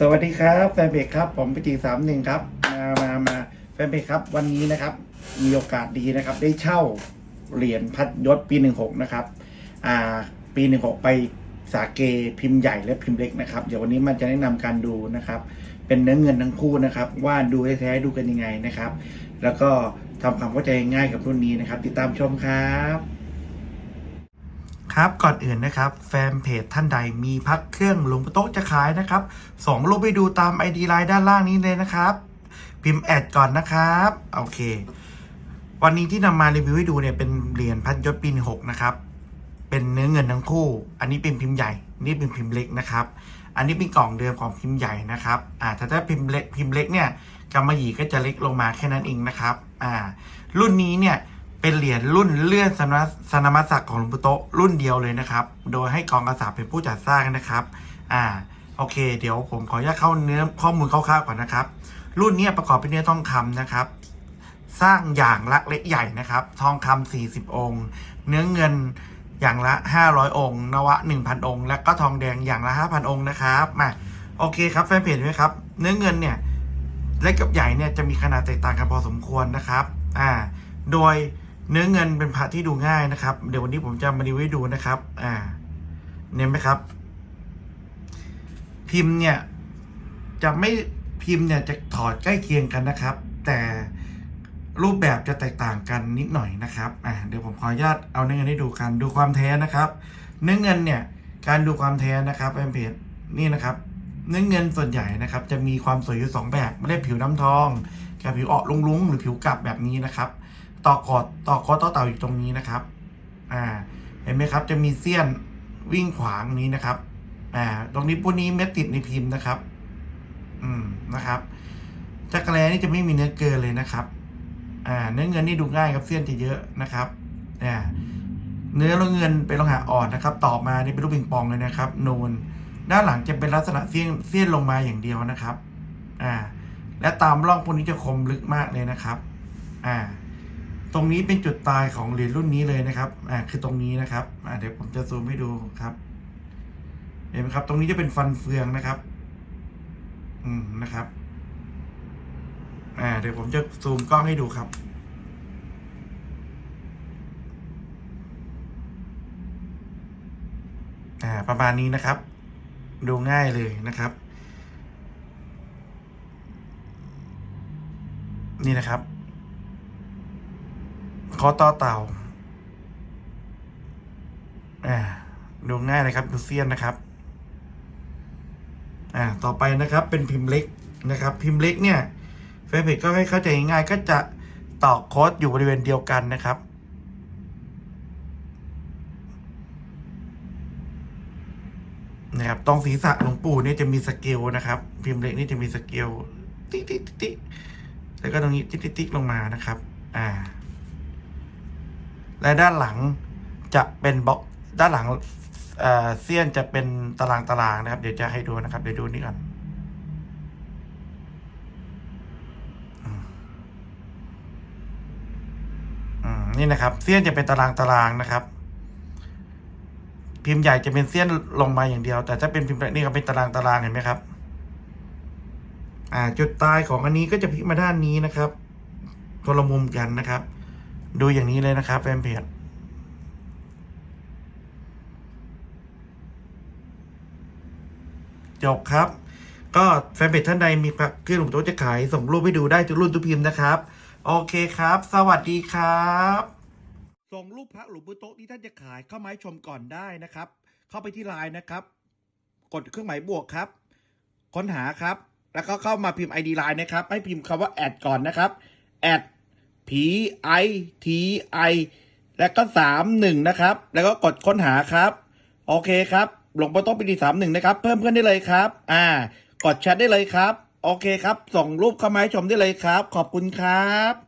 สวัสดีครับแฟนเพจครับ ผมปิจิสามหนึ่งครับ มามามาแฟนเพจครับ วันนี้นะครับ มีโอกาสดีนะครับ ได้เช่าเหรียญพัดยศปีหนึ่งหกนะครับอ่าปีหนึ่งหกไปสาเกพิมพ์ใหญ่และพิมพ์เล็กนะครับ เดี๋ยววันนี้มันจะแนะนำการดูนะครับ เป็นเนื้อเงินทั้งคู่นะครับ ว่าดูแท้ๆดูกันยังไงนะครับ แล้วก็ทำความเข้าใจง่ายกับรุ่นนี้นะครับ ติดตามชมครับ ครับก่อนอื่นนะครับแฟนเพจท่านใดมีพักเครื่องหลวงปู่โต๊ะจะขายนะครับส่งรูปไปดูตาม ID ไลน์ด้านล่างนี้เลยนะครับ พิมพ์แอดก่อนนะครับโอเค วันนี้ที่นำมารีวิวให้ดูเนี่ยเป็นเหรียญพันยศปีหกนะครับเป็นเนื้อเงินทั้งคู่ อันนี้เป็นพิมพ์ใหญ่ นี่เป็นพิมพ์เล็กนะครับ อันนี้เป็นกล่องเดิมของพิมพ์ใหญ่นะครับอ่าถ้าถ้าพิมพ์เล็กพิมพ์เล็กเนี่ยกำมะหยี่ก็จะเล็กลงมาแค่นั้นเองนะครับอ่ารุ่นนี้เนี่ย เป็นเหรียญรุ่นเลื่อนสนสนามศักดิ์ของหลวงปู่โตะรุ่นเดียวเลยนะครับ โดยให้กองกษัตริย์เป็นผู้จัดสร้างนะครับ อ่า โอเค เดี๋ยวผมขออนุญาตเข้าเนื้อข้อมูลคร่าวๆก่อนนะครับ รุ่นนี้ประกอบไปด้วยทองคำนะครับ สร้างอย่างละเล็กใหญ่นะครับ ทองคำ40 องค์ เนื้อเงินอย่างละ 500 องค์ นวะ 1,000 องค์ และก็ทองแดงอย่างละ 5,000 องค์นะครับมาโอเคครับแฟนเพจไหมครับ เนื้อเงินเนี่ยเล็กกับใหญ่เนี่ยจะมีขนาดแตกต่างกันพอสมควรนะครับ อ่า โดย เนื้อเงินเป็นพระที่ดูง่ายนะครับ เดี๋ยววันนี้ผมจะมารีวิวให้ดูนะครับ อ่า เน้นไหมครับ พิมพ์เนี่ย จะไม่พิมพ์เนี่ยจะถอดใกล้เคียงกันนะครับ แต่รูปแบบจะแตกต่างกันนิดหน่อยนะครับ อ่าเดี๋ยวผมขออนุญาตเอาเนื้อเงินให้ดูกัน ดูความแท้นะครับ เนื้อเงินเนี่ย การดูความแท้นะครับแฟนเพจนี่นะครับเนื้อเงินส่วนใหญ่นะครับ จะมีความสวยอยู่สองแบบไม่ได้ผิวน้ำทองกับผิวออกลุงๆหรือผิวกลับแบบนี้นะครับ ต่อกอดต่อกอต่อเต่าอยู่ตรงนี้นะครับ อ่า เห็นไหมครับ จะมีเสี้ยนวิ่งขวางนี้นะครับ อ่า ตรงนี้พวกนี้เม็ดติดในพิมพ์นะครับ อืม นะครับจักรแลนี่จะไม่มีเนื้อเกินเลยนะครับ อ่า เนื้อเงินนี่ดูง่ายครับเสี้ยนจะเยอะนะครับ อ่า เนื้อโลเงินเป็นโลหะอ่อนนะครับ ต่อมานี่เป็นรูปปิงปองเลยนะครับ นูน ด้านหลังจะเป็นลักษณะเสี้ยนเสี้ยนลงมาอย่างเดียวนะครับ อ่า และตามร่องพวกนี้จะคมลึกมากเลยนะครับ อ่า ตรงนี้เป็นจุดตายของเหรียญรุ่นนี้เลยนะครับ อ่า คือตรงนี้นะครับ อ่า เดี๋ยวผมจะซูมให้ดูครับ เห็นไหมครับ ตรงนี้จะเป็นฟันเฟืองนะครับ อืม นะครับ อ่า เดี๋ยวผมจะซูมกล้องให้ดูครับ อ่า ประมาณนี้นะครับ ดูง่ายเลยนะครับ นี่นะครับ อต่อเต่าอ่าดูง่ายเลยครับดูเซียนนะครับอ่าต่อไปนะครับ เป็นพิมพ์เล็กนะครับ พิมพ์เล็กเนี่ยเฟซเพจก็ให้เข้าใจง่ายก็จะตอกโค้ดอยู่บริเวณเดียวกันนะครับนะครับตรงศีรษะหลวงปู่เนี่ยจะมีสเกลนะครับ พิมพ์เล็กนี่จะมีสเกลติ๊กติ๊กติ๊กแล้วก็ตรงนี้ติ๊กติ๊กติ๊กลงมานะครับ อ่า และด้านหลังจะเป็นบล็อกด้านหลังเอ่อเซียนจะเป็นตารางตารางนะครับ เดี๋ยวจะให้ดูนะครับ เดี๋ยวดูนี่ก่อนอืมนี่นะครับเซียนจะเป็นตารางตารางนะครับ พิมพ์ใหญ่จะเป็นเสี้ยนลงมาอย่างเดียว แต่ถ้าเป็นพิมพ์นี่ก็เป็นตารางตารางเห็นไหมครับ อ่า จุดตายของอันนี้ก็จะพลิกมาด้านนี้นะครับคนละมุมกันนะครับ ดูอย่างนี้เลยนะครับแฟนเพจจบครับ ก็แฟนเพจท่านใดมีพักเครื่องหลวงโต๊ะจะขาย ส่งรูปให้ดูได้ทุกรุ่นทุกพิมพ์นะครับ โอเคครับ สวัสดีครับ ส่งรูปพระหลวงปู่โต๊ะที่ท่านจะขายเข้ามาให้ชมก่อนได้นะครับ เข้าไปที่ไลน์นะครับ กดเครื่องหมายบวกครับ ค้นหาครับ แล้วก็เข้ามาพิมพ์ ID ไลน์นะครับ ให้พิมพ์คำว่าแอดก่อนนะครับแอด P I T I แล้วก็สามหนึ่งนะครับ แล้วก็กดค้นหาครับ โอเคครับหลงปู่โต๊ะปีดีสามหนึ่งนะครับ เพิ่มเพื่อนได้เลยครับ อ่า กดแชทได้เลยครับ โอเคครับ ส่งรูปเข้ามาให้ชมได้เลยครับ ขอบคุณครับ